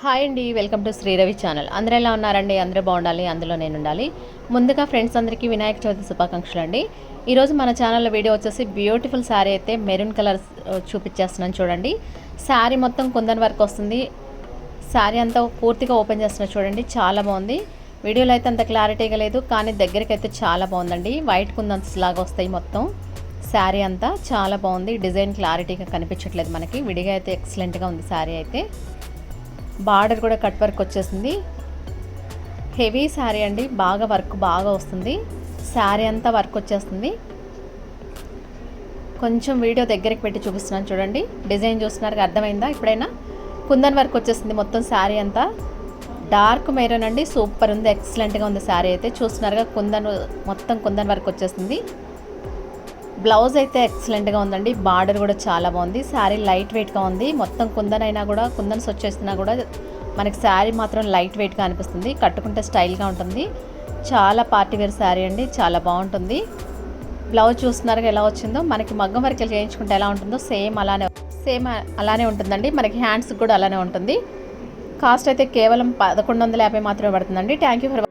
Hi అండి welcome to శ్రీరవి channel. అందరూ ఎలా ఉన్నారండి? అందరూ బాగుండాలి అందులో నేను ఉండాలి. ముందుగా ఫ్రెండ్స్ అందరికీ వినాయక చవితి శుభాకాంక్షలు అండి. ఈరోజు మన ఛానల్లో వీడియో వచ్చేసి బ్యూటిఫుల్ శారీ అయితే మెరూన్ కలర్ చూపించేస్తున్నాను చూడండి. శారీ మొత్తం కుందన్ వర్క్ వస్తుంది. శారీ అంతా పూర్తిగా ఓపెన్ చేస్తున్నా చూడండి చాలా బాగుంది. వీడియోలో అయితే అంత క్లారిటీగా లేదు కానీ దగ్గరికి అయితే చాలా బాగుందండి. వైట్ కుందన్స్ లాగా వస్తాయి మొత్తం. శారీ అంతా చాలా బాగుంది. డిజైన్ క్లారిటీగా కనిపించట్లేదు మనకి. విడిగా అయితే ఎక్సలెంట్గా ఉంది శారీ అయితే. బార్డర్ కూడా కట్ వర్క్ వచ్చేసింది. హెవీ శారీ అండి. బాగా వర్క్ బాగా వస్తుంది. శారీ అంతా వర్క్ వచ్చేస్తుంది. కొంచెం వీడియో దగ్గరికి పెట్టి చూపిస్తున్నాను చూడండి. డిజైన్ చూస్తున్నారు అర్థమైందా? ఇప్పుడైనా కుందన్ వర్క్ వచ్చేసింది మొత్తం శారీ అంతా. డార్క్ మెరూన్ అండి. సూపర్ ఉంది. ఎక్సలెంట్గా ఉంది శారీ అయితే. చూస్తున్నారుగా కుందన్ మొత్తం కుందన్ వర్క్ వచ్చేసింది. బ్లౌజ్ అయితే ఎక్సలెంట్గా ఉందండి. బార్డర్ కూడా చాలా బాగుంది. శారీ లైట్ వెయిట్గా ఉంది. మొత్తం కుందన్ అయినా కూడా కుందన్స్ వచ్చేసినా కూడా మనకి శారీ మాత్రం లైట్ వెయిట్గా అనిపిస్తుంది. కట్టుకుంటే స్టైల్గా ఉంటుంది. చాలా పార్టీ వేర్ శారీ అండి. చాలా బాగుంటుంది. బ్లౌజ్ చూస్తున్నారు ఎలా వచ్చిందో. మనకి మగ్గం వరకు చేయించుకుంటే ఎలా ఉంటుందో సేమ్ అలానే సేమ్ అలానే ఉంటుందండి. మనకి హ్యాండ్స్ కూడా అలానే ఉంటుంది. కాస్ట్ అయితే కేవలం పదకొండు వందల యాభై మాత్రమే పడుతుందండి. Thank you for